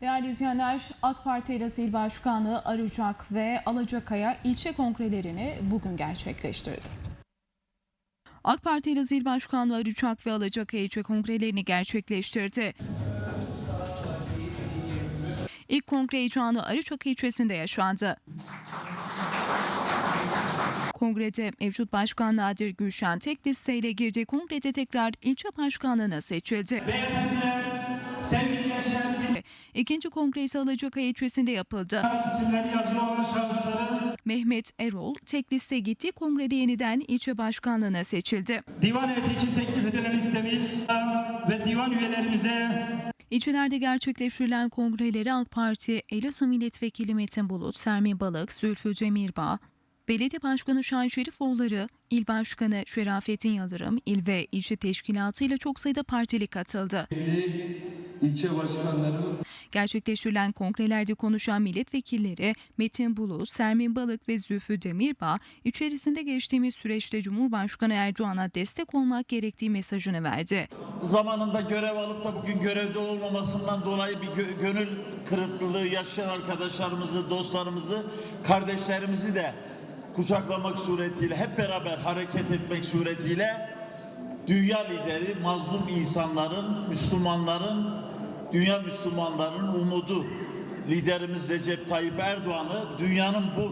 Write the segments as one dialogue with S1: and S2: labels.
S1: Değerli izleyenler, AK Parti İl İl Başkanlığı Arıcak ve Alacakaya ilçe kongrelerini bugün gerçekleştirdi. AK Parti İl İl Başkanlığı Arıcak ve Alacakaya ilçe kongrelerini gerçekleştirdi. İlk kongre heyecanı Arıcak ilçesinde yaşandı. Kongrede mevcut başkan Nadir Gülşen tek listeyle girdi. Kongrede tekrar ilçe başkanlığına seçildi.
S2: Beyefendiler, sevgili yaşayan
S1: İkinci kongre ise Alacakaya ilçesinde yapıldı.
S2: isimleri yazılı olan şahısları
S1: Mehmet Erol tek liste gitti. Kongrede yeniden ilçe başkanlığına seçildi.
S2: divan heyeti için teklif edilen listemiz ve divan üyelerimize
S1: İlçelerde gerçekleştirilen kongreleri AK Parti, Elazığ Milletvekili Metin Bulut, Sermin Balık, Zülfü Cemirbağ, Belediye Başkanı Şahin Şerifoğulları, İl Başkanı Şerafettin Yıldırım, il ve ilçe teşkilatı ile çok sayıda partili katıldı.
S3: İlçe başkanları
S1: Gerçekleştirilen kongrelerde konuşan milletvekilleri Metin Bulut, Sermin Balık ve Zülfü Demirbağ, içerisinde geçtiğimiz süreçte Cumhurbaşkanı Erdoğan'a destek olmak gerektiği mesajını verdi.
S4: zamanında görev alıp da bugün görevde olmamasından dolayı bir gö- gönül kırıklığı yaşayan arkadaşlarımızı, dostlarımızı, kardeşlerimizi de kucaklamak suretiyle, hep beraber hareket etmek suretiyle dünya lideri, mazlum insanların, Müslümanların, dünya Müslümanların umudu liderimiz Recep Tayyip Erdoğan'ı dünyanın bu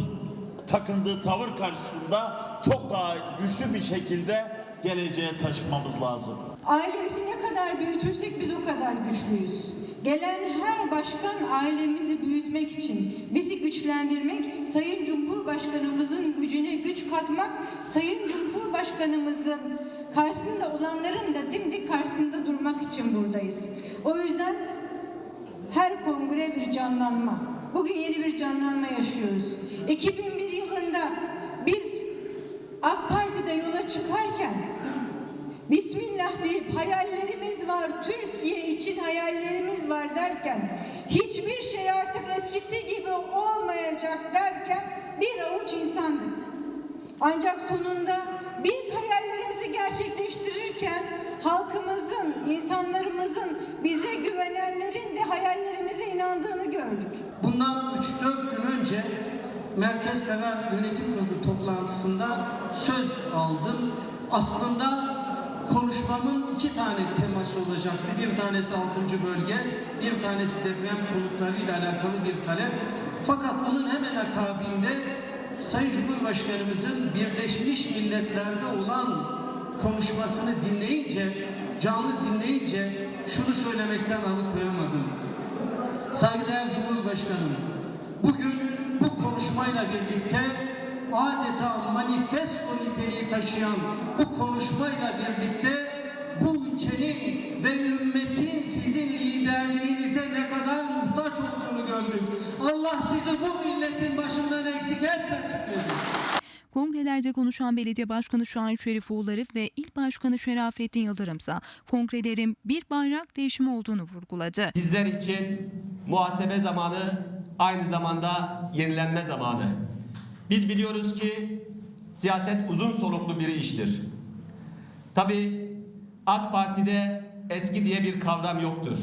S4: takındığı tavır karşısında çok daha güçlü bir şekilde geleceğe taşımamız lazım.
S5: Ailemizi ne kadar büyütürsek biz o kadar güçlüyüz. Gelen her başkan ailemizi büyütmek için, bizi güçlendirmek, Sayın Cumhurbaşkanımızın gücüne güç katmak, Sayın Cumhurbaşkanımızın karşısında olanların da dimdik karşısında durmak için buradayız. O yüzden her kongre bir canlanma. Bugün yeni bir canlanma yaşıyoruz. 2001 yılında biz AK Parti'de yola çıkarken Bismillah deyip hayallerimiz var, Türkiye için hayallerimiz var derken hiçbir şey artık eskisi gibi olmayacak derken bir avuç insandık. Ancak sonunda biz hayallerimizi gerçekleştirirken halkımızın, insanlarımızın, bize güvenenlerin de hayallerimize inandığını gördük.
S6: Bundan 3-4 gün önce Merkez Karar Yönetim Kurulu toplantısında söz aldım. Aslında konuşmamın iki tane teması olacaktı. Bir tanesi 6. bölge, bir tanesi deprem konutlarıyla alakalı bir talep. Fakat onun hemen akabinde Sayın Cumhurbaşkanımızın Birleşmiş Milletler'de olan konuşmasını dinleyince, canlı dinleyince şunu söylemekten alıkoyamadım. Saygıdeğer Cumhurbaşkanım, bugün bu konuşmayla birlikte adeta manifesto niteliği taşıyan bu konuşmayla birlikte bu ülkenin ve ümmetin sizin liderliğinize ne kadar muhtaç olduğunu gördük. Allah sizi bu eksik etmesin.
S1: Kongrelerde konuşan Belediye Başkanı Şahin Şerifoğulları ve İl Başkanı Şerafettin Yıldırım ise kongrelerin bir bayrak değişimi olduğunu vurguladı.
S7: Bizler için muhasebe zamanı aynı zamanda yenilenme zamanı. Biz biliyoruz ki siyaset uzun soluklu bir iştir. Tabi AK Parti'de eski diye bir kavram yoktur.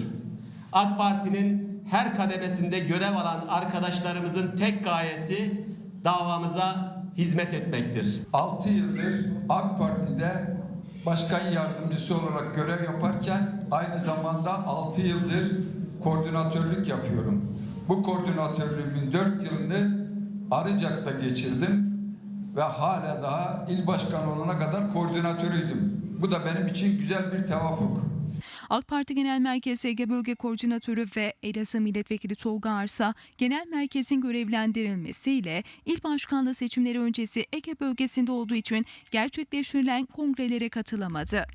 S7: AK Parti'nin her kademesinde görev alan arkadaşlarımızın tek gayesi davamıza hizmet etmektir.
S8: 6 yıldır AK Parti'de başkan yardımcısı olarak görev yaparken aynı zamanda 6 yıldır koordinatörlük yapıyorum. Bu koordinatörlüğümün 4 yılını Arıcak'ta geçirdim ve hala daha il başkanı olana kadar koordinatörüydüm. Bu da benim için güzel bir tevafuk.
S1: AK Parti Genel Merkezi Ege Bölge Koordinatörü ve Elazığ Milletvekili Tolga Arsa, genel merkezin görevlendirilmesiyle il başkanlığı seçimleri öncesi Ege bölgesinde olduğu için gerçekleştirilen kongrelere katılamadı.